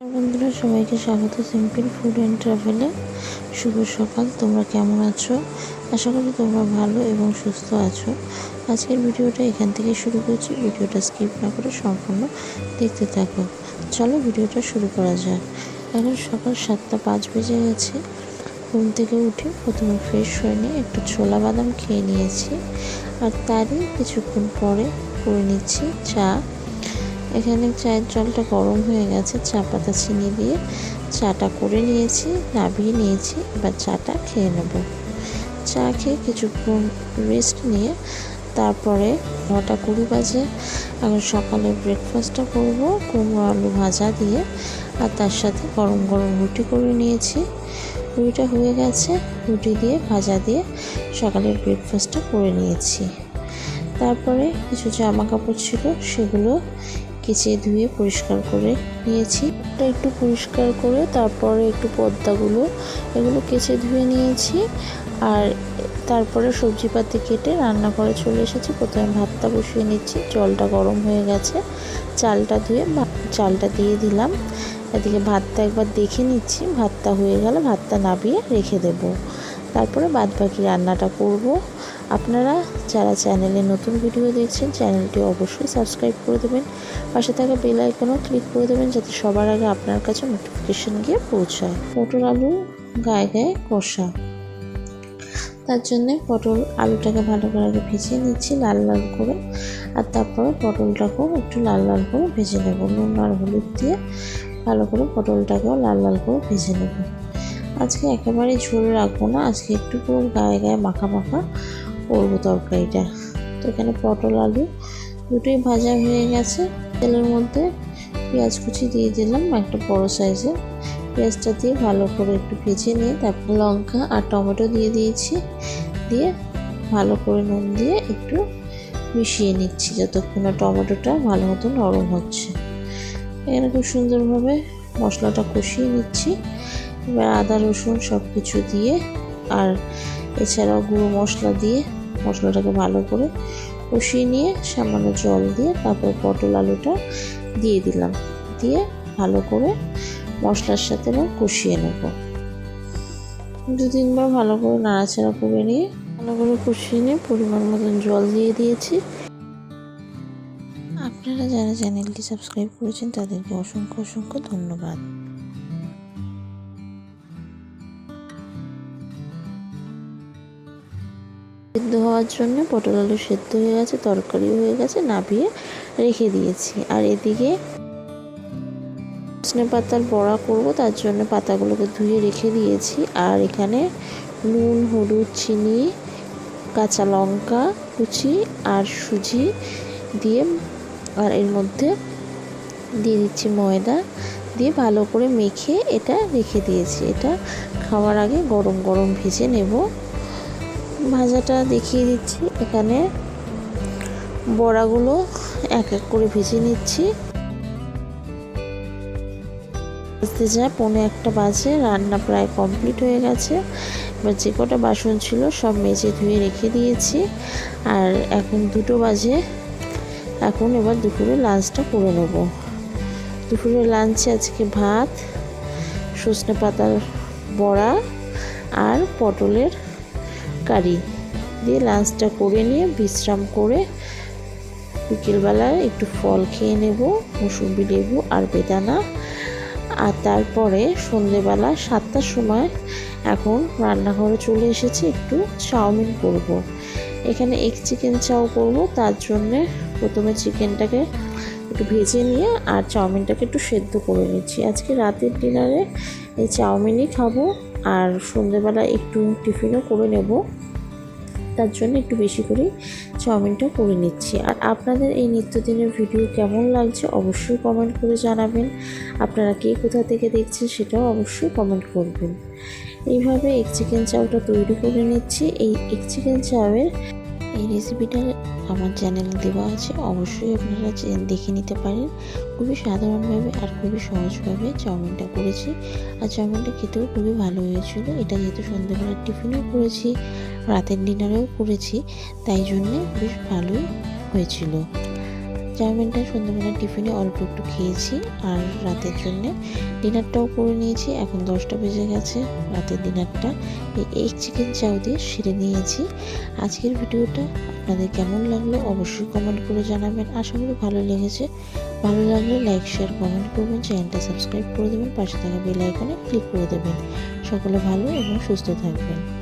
বন্ধুরা, সবাইকে স্বাগত। সিম্পল ফুড অ্যান্ড ট্রাভেলে শুভ সকাল। তোমরা কেমন আছো? আশা করি তোমরা ভালো এবং সুস্থ আছো। আজকের ভিডিওটা এখান থেকে শুরু করছি। ভিডিওটা স্কিপ না করে সম্পূর্ণ দেখতে থাকো। চলো ভিডিওটা শুরু করা যাক। এখন সকাল সাতটা পাঁচ বেজে গেছে। ঘুম থেকে উঠে প্রথমে ফ্রেশ হয়ে নিয়ে একটু ছোলা বাদাম খেয়ে নিয়েছি। আর তারই কিছুক্ষণ পরে করে নিচ্ছি চা। এখানে চায়ের জলটা গরম হয়ে গেছে, চা পাতা চিনি দিয়ে চাটা করে নিয়েছি, নাবিয়ে নিয়েছি, এবার চাটা খেয়ে নেব। চা খেয়ে কিছুক্ষণ রেস্ট নিয়ে তারপরে নটা কুড়ি বাজে এখন সকালে ব্রেকফাস্টটা করব, কুমড়ো আলু ভাজা দিয়ে আর তার সাথে গরম গরম রুটি করে নিয়েছি। রুটিটা হয়ে গেছে, রুটি দিয়ে ভাজা দিয়ে সকালের ব্রেকফাস্টটা করে নিয়েছি। তারপরে কিছু জামা কাপড় ছিল, সেগুলো কেচে ধুয়ে পরিষ্কার করে নিয়েছি। ওটা একটু পরিষ্কার করে তারপরে একটু পদ্মাগুলো এগুলো কেচে ধুয়ে নিয়েছি। আর তারপরে সবজিপাতি কেটে রান্না করে চলে এসেছি। প্রথমে ভাতটা বসিয়ে নিচ্ছি। জলটা গরম হয়ে গেছে। চালটা ধুয়ে চালটা দিয়ে দিলাম। এদিকে ভাতটা একবার দেখে নিচ্ছি। ভাতটা হয়ে গেলে ভাতটা নাবিয়ে রেখে দেব। তারপরে বাদ বাকি রান্নাটা করব। আপনারা যারা চ্যানেলে নতুন ভিডিও দেখছেন, চ্যানেলটি অবশ্যই সাবস্ক্রাইব করে দেবেন। পাশে থাকা বেল আইকনও ক্লিক করে দেবেন যাতে সবার আগে আপনার কাছে নোটিফিকেশন গিয়ে পৌঁছায়। পটল আলু গায়ে গায়ে কষা। তার জন্যে পটল আলুটাকে ভালো করে আগে ভেজে নিচ্ছি লাল লাল করে। আর তারপরে পটলটাকেও একটু লাল লাল করে ভেজে নেব। নুন আর হলুদ দিয়ে ভালো করে পটলটাকেও লাল লাল করে ভেজে নেব। আজকে একেবারে ঝোল রাখব না। আজকে একটু পুরো গায়ে গায়ে মাখা মাখা করব তরকারিটা। তো এখানে পটল, আলু দুটোই ভাজা হয়ে গেছে। তেলের মধ্যে পেঁয়াজ কুচি দিয়ে দিলাম, একটা বড় সাইজের। পেঁয়াজটা দিয়ে ভালো করে একটু ভেজে নিয়ে তারপর লঙ্কা আর টমেটো দিয়ে দিয়েছি। দিয়ে ভালো করে নুন দিয়ে একটু মিশিয়ে নিচ্ছি যতক্ষণ না টমেটোটা ভালো মতো নরম হচ্ছে। এখানে খুব সুন্দরভাবে মশলাটা কষিয়ে নিচ্ছি। এবার আদা, রসুন সব কিছু দিয়ে আর এছাড়াও গুঁড়ো মশলা দিয়ে মশলাটাকে ভালো করে কষিয়ে নিয়ে সামান্য জল দিয়ে তারপর পটল আলুটা দিয়ে দিলাম। দিয়ে ভালো করে মশলার সাথে এবার কষিয়ে নেব। দু তিনবার ভালো করে নাড়াচাড়া করে নিয়ে ভালো করে কষিয়ে নিয়ে পরিমাণ মতন জল দিয়ে দিয়েছি। আপনারা যারা চ্যানেলটি সাবস্ক্রাইব করেছেন তাদেরকে অসংখ্য অসংখ্য ধন্যবাদ। সিদ্ধ হওয়ার জন্য পটল আলু সেদ্ধ হয়ে গেছে, তরকারিও হয়ে গেছে, নাবিয়ে রেখে দিয়েছি। আর এদিকে সজনে পাতার বড়া করব, তার জন্য পাতাগুলোকে ধুয়ে রেখে দিয়েছি। আর এখানে নুন, হলুদ, চিনি, কাঁচা লঙ্কা কুচি আর সুজি দিয়ে, আর এর মধ্যে দিয়ে দিচ্ছি ময়দা দিয়ে ভালো করে মেখে এটা রেখে দিয়েছি। এটা খাওয়ার আগে গরম গরম ভেজে নেব। ভাজাটা দেখিয়ে দিচ্ছি। এখানে বড়াগুলো এক এক করে ভেজে নিচ্ছি। ভাজতে যায় পৌনে একটা বাজে, রান্না প্রায় কমপ্লিট হয়ে গেছে। এবার যে কটা বাসন ছিল সব মেজে ধুয়ে রেখে দিয়েছি। আর এখন দুটো বাজে। এখন এবার দুপুরে লাঞ্চটা করে নেব। দুপুরের লাঞ্চে আজকে ভাত সজনে পাতার বড়া আর পটলের কারি দিয়ে লাঞ্চটা করে নিয়ে বিশ্রাম করে বিকেলবেলায় একটু ফল খেয়ে নেব মৌসুম্বি লেবু আর বেদানা। আর তারপরে সন্ধেবেলা সাতটার সময় এখন রান্নাঘরে চলে এসেছি একটু চাউমিন করব। এখানে এগ চিকেন চাও করব, তার জন্যে প্রথমে চিকেনটাকে একটু ভেজে নিয়ে আর চাউমিনটাকে একটু সেদ্ধ করে নিচ্ছি। আজকে রাতের ডিনারে এই চাউমিনই খাব। আর সন্ধ্যেবেলা একটু টিফিনও করে নেব। তার জন্য একটু বেশি করে চাউমিনটা করে নিচ্ছি। আর আপনাদের এই নিত্যদিনের ভিডিও কেমন লাগছে অবশ্যই কমেন্ট করে জানাবেন। আপনারা কে কোথা থেকে দেখছেন সেটাও অবশ্যই কমেন্ট করবেন। এইভাবে এক চিকেন চাউটা তৈরি করে নিচ্ছি। এই এক চিকেন চাউয়ের এই রেসিপিটা আমার চ্যানেলে দেওয়া আছে। অবশ্যই আপনারা দেখে নিতে পারেন। খুবই সাধারণভাবে আর খুবই সহজভাবে চাউমিনটা করেছি। আর চাউমিনটা খেতেও খুবই ভালো হয়েছিল। এটা যেহেতু সন্ধ্যাবেলার টিফিনও করেছি, রাতের ডিনারেও করেছি, তাই জন্যে বেশ ভালোই হয়েছিল। চাউমিনটা সন্ধ্যাবেলা টিফিনে অল্প একটু খেয়েছি, আর রাতের জন্য ডিনারটাও করে নিয়েছি। এখন দশটা বেজে গেছে, রাতের ডিনারটা। এই চিকেন চাউ দিয়ে সেরে নিয়েছি। আজকের ভিডিওটা আপনাদের কেমন লাগল অবশ্যই কমেন্ট করে জানাবেন। আশা করি ভালো লেগেছে। ভালো লাগলে লাইক শেয়ার কমেন্ট করবেন। চ্যানেলটা সাবস্ক্রাইব করে দেবেন। পাশে থাকা বেল আইকনে ক্লিক করে দেবেন। সকলে ভালো এবং সুস্থ থাকবেন।